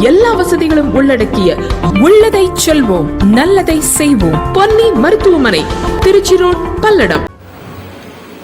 எல்லா வசதிகளும் உள்ளடக்கிய உள்ளதை செல்வோம் நல்லதை செய்வோம். பொன்னி மருத்துவமனை திருச்சி ரோட் பல்லடம்.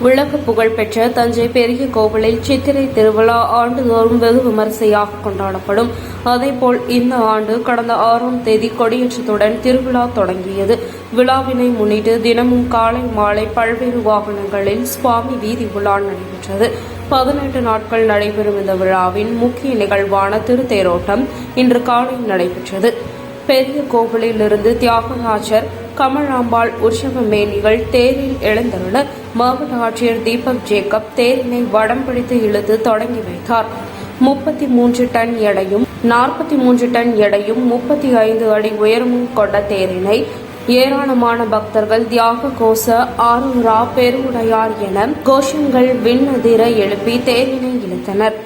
உலக புகழ்பெற்ற தஞ்சை பெரிய கோவிலில் சித்திரை திருவிழா ஆண்டுதோறும் வெகு விமரிசையாக கொண்டாடப்படும். அதேபோல் இந்த ஆண்டு கடந்த ஆறாம் தேதி கொடியேற்றத்துடன் திருவிழா தொடங்கியது. விழாவினை முன்னிட்டு தினமும் காலை மாலை பல்வேறு வாகனங்களில் சுவாமி வீதி உலா நடைபெற்றது. பதினெட்டு நாட்கள் நடைபெறும் இந்த விழாவின் முக்கிய நிகழ்வான திருத்தேரோட்டம் இன்று காலை நடைபெற்றது. பெரிய கோவிலிலிருந்து தியாகராஜர் கமலாம்பாள் உற்சவ மேனிகள் தேரில் எழுந்தருள மாவட்ட ஆட்சியர் தீபக் ஜேக்கப் தேரினை வடம் பிடித்து இழுத்து தொடங்கி வைத்தார். முப்பத்தி மூன்று டன் எடையும் நாற்பத்தி மூன்று டன் எடையும் முப்பத்தி ஐந்து அடி உயரமும் கொண்ட தேரினை ஏராளமான பக்தர்கள் தியாக கோஷ ஆரூரா பெருவுடையார் என கோஷங்கள் விண்ணதிர எழுப்பி தேரினை இழுத்தனர்.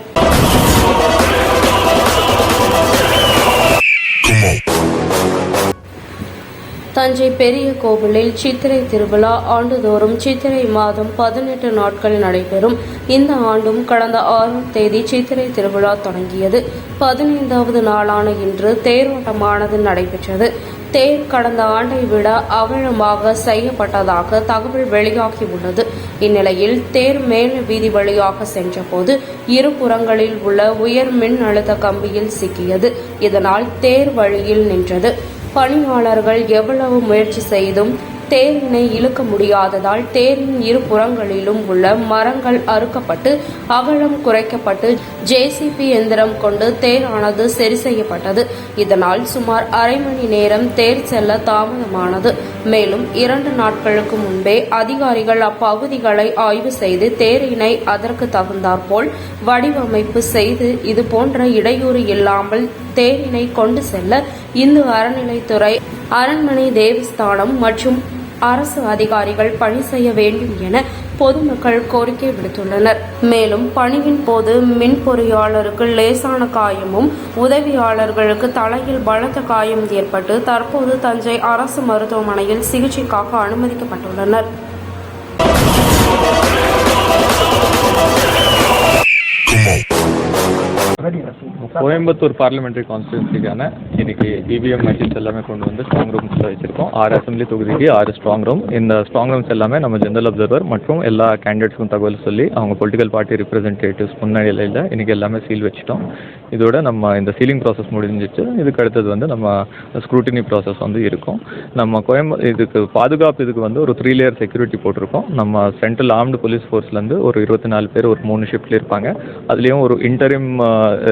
தஞ்சை பெரிய கோவிலில் சித்திரை திருவிழா ஆண்டுதோறும் சித்திரை மாதம் பதினெட்டு நாட்கள் நடைபெறும். இந்த ஆண்டும் கடந்த ஆறாம் தேதி சித்திரை திருவிழா தொடங்கியது. பதினைந்தாவது நாளான இன்று தேரோட்டமானது நடைபெற்றது. தேர் கடந்த ஆண்டை விட அவலமாக செய்யப்பட்டதாக தகவல் வெளியாகியுள்ளது. இந்நிலையில் தேர் மேல் வீதி வழியாக சென்றபோது இரு புறங்களில் உள்ள உயர் மின் அழுத்த கம்பியில் சிக்கியது. இதனால் தேர் வழியில் நின்றது. பணியாளர்கள் எவ்வளவு முயற்சி செய்தும் தேரினை இழுக்க முடியாததால் தேரின் இரு புறங்களிலும் உள்ள மரங்கள் அறுக்கப்பட்டு அகலம் குறைக்கப்பட்டு ஜேசிபி எந்திரம் கொண்டு தேரானது சரி செய்யப்பட்டது. இதனால் சுமார் அரை மணி நேரம் தேர் செல்ல தாமதமானது. மேலும் இரண்டு நாட்களுக்கு முன்பே அதிகாரிகள் அப்பகுதிகளை ஆய்வு செய்து தேரினை அதற்கு தகுந்தாற்போல் வடிவமைப்பு செய்து இது போன்ற இடையூறு இல்லாமல் தேரினை கொண்டு செல்ல இந்து அறநிலைத்துறை அரண்மனை தேவஸ்தானம் மற்றும் அரசு அதிகாரிகள் பணி செய்ய வேண்டும் என பொதுமக்கள் கோரிக்கை விடுத்துள்ளனர். மேலும் பணியின் போது மின் பொறியாளருக்கு லேசான காயமும் உதவியாளர்களுக்கு தலையில் பலத்த காயம் ஏற்பட்டு தற்போது தஞ்சை அரசு மருத்துவமனையில் சிகிச்சைக்காக அனுமதிக்கப்பட்டுள்ளனர். கோயம்புத்தூர் பார்லிமெண்ட்ரி கான்ஸ்டியூன்சிக்கான இன்னைக்கு இபிஎம் மெஷின்ஸ் எல்லாமே கொண்டு வந்து ஸ்ட்ராங் ரூம்ஸில் வச்சிருக்கோம். ஆறு அசம்பிளி தொகுதிக்கு ஆறு ஸ்ட்ராங் ரூம் இந்த ஸ்ட்ராங் ரூம்ஸ் எல்லாமே நம்ம ஜெனரல் அப்சர்வர் மற்றும் எல்லா கேண்டிடேட்ஸ்க்கும் தகவல் சொல்லி அவங்க பொலிட்டிக்கல் பார்ட்டி ரிப்ரசன்டேட்டிவ்ஸ் முன்னிலையில் இன்னைக்கு எல்லாமே சீல் வச்சிட்டோம். இதோட நம்ம இந்த சீலிங் ப்ராசஸ் முடிஞ்சிச்சு. இதுக்கு அடுத்தது வந்து நம்ம ஸ்க்ரூட்டினி ப்ராசஸ் வந்து இருக்கும். நம்ம கோயம்பு இதுக்கு பாதுகாப்பு இதுக்கு வந்து ஒரு த்ரீ லேயர் செக்யூரிட்டி போட்டிருக்கோம். நம்ம சென்ட்ரல் ஆர்ம்டு போலீஸ் ஃபோர்ஸ்லேருந்து ஒரு இருபத்தி நாலு பேர் ஒரு மூணு ஷிஃப்ட்ல இருப்பாங்க. அதுலேயும் ஒரு இன்டரிம்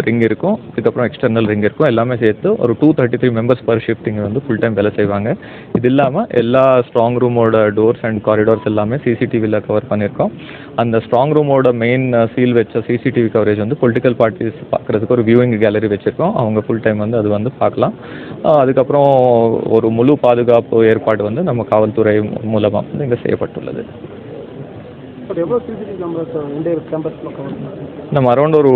ரிங் இருக்கும். இதுக்கப்புறம் எக்ஸ்டர்னல் ரிங் இருக்கும். எல்லாமே சேர்த்து ஒரு two thirty three members per shift இங்கே வந்து ஃபுல் டைம் வேலை செய்வாங்க. இது இல்லாமல் எல்லா ஸ்ட்ராங் ரூமோட டோர்ஸ் அண்ட் காரிடார்ஸ் எல்லாமே சிசிடிவியில் கவர் பண்ணியிருக்கோம். அந்த ஸ்ட்ராங் ரூமோட மெயின் சீல் வச்ச சிசிடிவி கவரேஜ் வந்து பொலிட்டிக்கல் பார்ட்டிஸ் பார்க்குறதுக்கு ஒரு வியூவிங் கேலரி வச்சுருக்கோம். அவங்க ஃபுல் டைம் வந்து அது வந்து பார்க்கலாம். அதுக்கப்புறம் ஒரு முழு பாதுகாப்பு ஏற்பாடு வந்து நம்ம காவல்துறை மூலமாக வந்து இங்கே செய்யப்பட்டுள்ளது. சார் எவ்வளோ சிசிடிவி நம்ம அரௌண்ட் ஒரு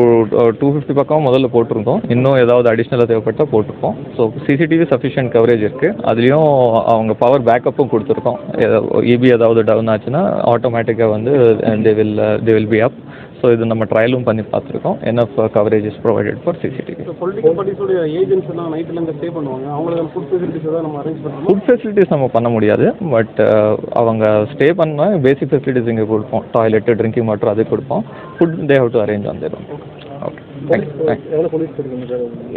டூ ஃபிஃப்டி பக்கம் முதல்ல போட்டிருந்தோம். இன்னும் ஏதாவது அடிஷ்னலாக தேவைப்பட்டால் போட்டிருக்கோம் ஸோ சிசிடிவி சஃபிஷியன்ட் கவரேஜ் இருக்குது அதுலேயும் அவங்க பவர் பேக்கப்பும் கொடுத்துருக்கோம். இபி ஏதாவது டவுன் ஆச்சுன்னா ஆட்டோமேட்டிக்காக வந்து they will they will be up so இது நம்ம ட்ரையலும் பண்ணி பார்த்துருக்கோம். Enough coverage is provided for CCTV இப்போ பொலிட்டிக்கல் பார்ட்டிஸோடைய ஏஜென்ட்ஸ் எல்லாம் நைட்லேருந்து ஸ்டே பண்ணுவாங்க. அவங்களுக்கு ஃபுட் ஃபெசிலிட்டிஸ் தான் நம்ம அரேஞ்ச் பண்ணுறோம் ஃபுட் ஃபெசிலிட்டிஸ் நம்ம பண்ண முடியாது. பட் அவங்க ஸ்டே பண்ணால் பேசிக் ஃபெசிலிட்டிஸ் இங்கே கொடுப்போம். டாய்லெட்டு ட்ரிங்கிங் வாட்டர் அது கொடுப்போம். Food they have to arrange வந்துடும் ஓகே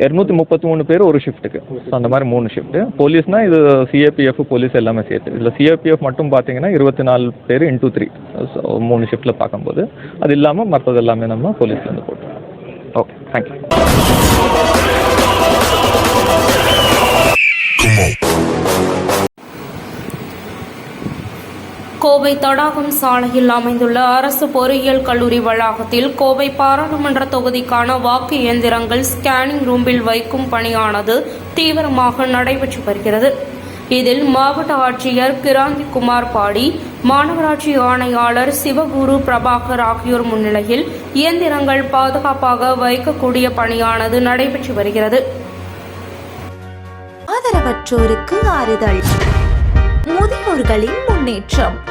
இரநூத்தி முப்பத்தி மூணு பேர் ஒரு ஷிஃப்ட்டுக்கு ஸோ அந்த மாதிரி மூணு ஷிஃப்ட்டு போலீஸ்னால் இது சிஏபிஎஃப் போலீஸ் எல்லாமே சேர்த்து. இதில் சிஏபிஎஃப் மட்டும் பார்த்தீங்கன்னா இருபத்தி நாலு பேர் இன்டூ த்ரீ ஸோ மூணு ஷிஃப்ட்டில் பார்க்கும்போது. அது இல்லாமல் மற்றது எல்லாமே நம்ம போலீஸ்லேருந்து போட்டுருவோம். ஓகே தேங்க்யூ கோவை தடாகம் சாலையில் அமைந்துள்ள அரசு பொறியியல் கல்லூரி வளாகத்தில் கோவை பாராளுமன்ற தொகுதிக்கான வாக்கு இயந்திரங்கள் ஸ்கேனிங் ரூமில் வைக்கும் பணியானது தீவிரமாக நடைபெற்று வருகிறது. இதில் மாவட்ட ஆட்சியர் கிராந்தி குமார் பாடி மாநகராட்சி ஆணையாளர் சிவகுரு பிரபாகர் ஆகியோர் முன்னிலையில் இயந்திரங்கள் பாதுகாப்பாக வைக்கக்கூடிய பணியானது நடைபெற்று வருகிறது. ஆதரவற்றோருக்கு ஆறுதல். முதியோர்களின் முன்னேற்றம்.